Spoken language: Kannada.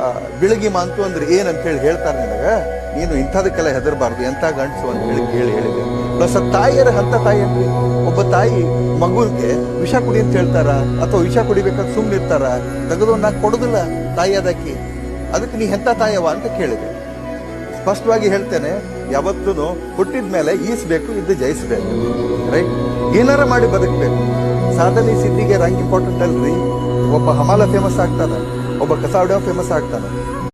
ಬಾ ಆ, ಮಾಂತು ಅಂದ್ರೆ ಏನಂತ ಹೇಳಿ ಹೇಳ್ತಾರೆ ನಿನಗೆ? ನೀನು ಇಂಥದಕ್ಕೆಲ್ಲ ಹೆದರಬಾರ್ದು. ಎಂಥ ಗಂಡಸು ಅಂತ ಹೇಳಿ ಹೇಳಿ ಹೇಳಿದೆ. ಪ್ಲಸ್ ತಾಯಿಯರ ಹಂತ ತಾಯಿ ಅಂದ್ರೆ ಒಬ್ಬ ತಾಯಿ ಮಗುವಿಗೆ ವಿಷ ಕುಡಿ ಅಂತ ಹೇಳ್ತಾರ? ಅಥವಾ ವಿಷ ಕುಡಿಬೇಕಂತ ಸುಮ್ಮನೆ ಇರ್ತಾರ? ತೆಗೆದು ನಾ ಕೊಡುದಿಲ್ಲ ತಾಯಿ ಅದಕ್ಕೆ ಅದಕ್ಕೆ ನೀ ಎಂಥ ತಾಯವ ಅಂತ ಕೇಳಿದೆ. ಸ್ಪಷ್ಟವಾಗಿ ಹೇಳ್ತೇನೆ ಯಾವತ್ತೂ ಹುಟ್ಟಿದ ಮೇಲೆ ಈಸ್ಬೇಕು ಇದು ಜಯಿಸ್ಬೇಕು. ರೈಟ್? ಏನಾರ ಮಾಡಿ ಬದುಕಬೇಕು. ಸಾಧನೆ ಸಿದ್ಧಿಗೆ ರ್ಯಾಂಕ್ ಇಂಪಾರ್ಟೆಂಟ್ ಅಲ್ರಿ ಒಬ್ಬ ಹಮಾಲ ಫೇಮಸ್ ಆಗ್ತಾನೆ. ಒಬ್ಬ ಕಸ ಹೊಡೆಯೋ ಫೇಮಸ್ ಆಗ್ತಾನೆ.